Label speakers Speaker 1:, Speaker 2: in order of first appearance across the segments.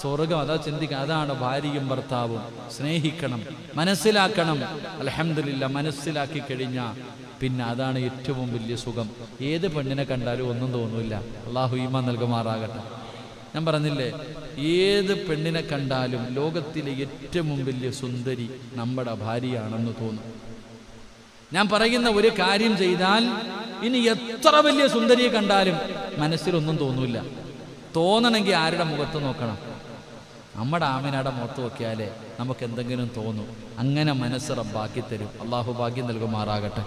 Speaker 1: സ്വർഗം അതാ ചിന്തിക്കുക അതാണ് ഭാര്യയും ഭർത്താവും. സ്നേഹിക്കണം മനസ്സിലാക്കണം. അലഹമില്ല മനസ്സിലാക്കി കഴിഞ്ഞാൽ പിന്നെ അതാണ് ഏറ്റവും വലിയ സുഖം. ഏത് പെണ്ണിനെ കണ്ടാലും ഒന്നും തോന്നില്ല. അള്ളാഹു ഈമ നൽകുമാറാകട്ടെ. ഞാൻ പറഞ്ഞില്ലേ ഏത് പെണ്ണിനെ കണ്ടാലും ലോകത്തിലെ ഏറ്റവും വലിയ സുന്ദരി നമ്മുടെ ഭാര്യയാണെന്ന് തോന്നും. ഞാൻ പറയുന്ന ഒരു കാര്യം ചെയ്താൽ ഇനി എത്ര വലിയ സുന്ദരിയെ കണ്ടാലും മനസ്സിലൊന്നും തോന്നില്ല. തോന്നണമെങ്കിൽ ആരുടെ മുഖത്ത് നോക്കണം? നമ്മുടെ ആമിനയുടെ മുഖത്ത് നോക്കിയാലേ നമുക്ക് എന്തെങ്കിലും തോന്നും. അങ്ങനെ മനസ്സ് റബ്ബാക്കി തരും. അള്ളാഹു ഭാഗ്യം നൽകുമാറാകട്ടെ.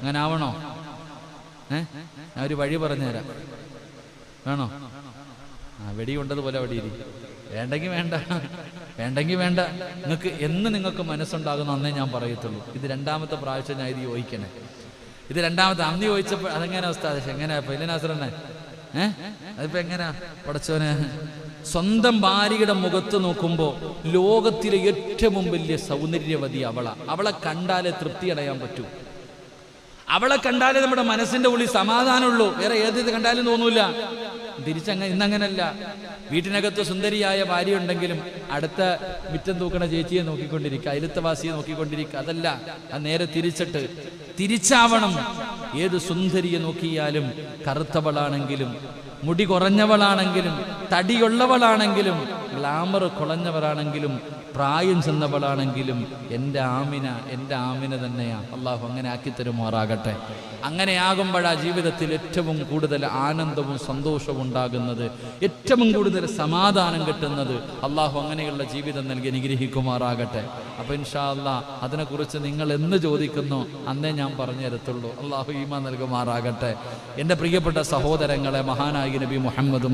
Speaker 1: അങ്ങനെ ആവണോ ഏ? ഞാൻ ഒരു വഴി പറഞ്ഞുതരാം. വേണോ? ആ വെടി കൊണ്ടതുപോലെ അവിടെ ഇരി. വേണ്ടെങ്കിൽ വേണ്ട. വേണ്ടെങ്കിൽ വേണ്ട. നിങ്ങൾക്ക് എന്ന് നിങ്ങൾക്ക് മനസ്സുണ്ടാകുന്ന അന്നേ ഞാൻ പറയത്തുള്ളൂ. ഇത് രണ്ടാമത്തെ പ്രാവശ്യം ഞാൻ ഇത് ചോദിക്കണേ. ഇത് രണ്ടാമത്തെ അന്ന് ചോദിച്ചപ്പോൾ അതെങ്ങനെ അവസ്ഥ എങ്ങനെയാ? പൈലനാസറന്നെ ഏ? അതിപ്പോ എങ്ങനെയാ? പടച്ചോനെ. സ്വന്തം ഭാര്യയുടെ മുഖത്ത് നോക്കുമ്പോൾ ലോകത്തിലെ ഏറ്റവും വലിയ സൗന്ദര്യവതി അവളാ. അവളെ കണ്ടാലേ തൃപ്തി അടയാൻ പറ്റൂ. അവളെ കണ്ടാലേ നമ്മുടെ മനസ്സിന്റെ ഉള്ളിൽ സമാധാനമുള്ളൂ. വേറെ ഏത് കണ്ടാലും തോന്നൂല. തിരിച്ചങ്ങ ഇന്നങ്ങനല്ല. വീട്ടിനകത്ത് സുന്ദരിയായ ഭാര്യ ഉണ്ടെങ്കിലും അടുത്ത മിറ്റം തൂക്കണ ചേച്ചിയെ നോക്കിക്കൊണ്ടിരിക്കുക അയലത്തവാസിയെ നോക്കിക്കൊണ്ടിരിക്കുക അതല്ല. ആ നേരെ തിരിച്ചിട്ട് തിരിച്ചാവണം. ഏത് സുന്ദരിയെ നോക്കിയാലും കറുത്തവളാണെങ്കിലും മുടി കുറഞ്ഞവളാണെങ്കിലും തടിയുള്ളവളാണെങ്കിലും ഗ്ലാമർ കുളഞ്ഞവരാണെങ്കിലും പ്രായം ചെന്നവളാണെങ്കിലും എന്റെ ആമിന എന്റെ ആമിന തന്നെയാണ് അള്ളാഹു അങ്ങനെ ആക്കി തരുമാറാകട്ടെ അങ്ങനെ ആകുമ്പോഴാ ജീവിതത്തിൽ ഏറ്റവും കൂടുതൽ ആനന്ദവും സന്തോഷവും ഉണ്ടാകുന്നത് ഏറ്റവും കൂടുതൽ സമാധാനം കിട്ടുന്നത് അള്ളാഹു അങ്ങനെയുള്ള ജീവിതം നൽകി അനുഗ്രഹിക്കുമാറാകട്ടെ. അപ്പം ഇൻഷാ അല്ലാ അതിനെക്കുറിച്ച് നിങ്ങൾ എന്ന് ചോദിക്കുന്നു അന്നേ ഞാൻ പറഞ്ഞു തരത്തുള്ളൂ. അള്ളാഹു ഈമ നൽകുമാറാകട്ടെ. എന്റെ പ്രിയപ്പെട്ട സഹോദരങ്ങളെ മഹാനായി നബി മുഹമ്മദും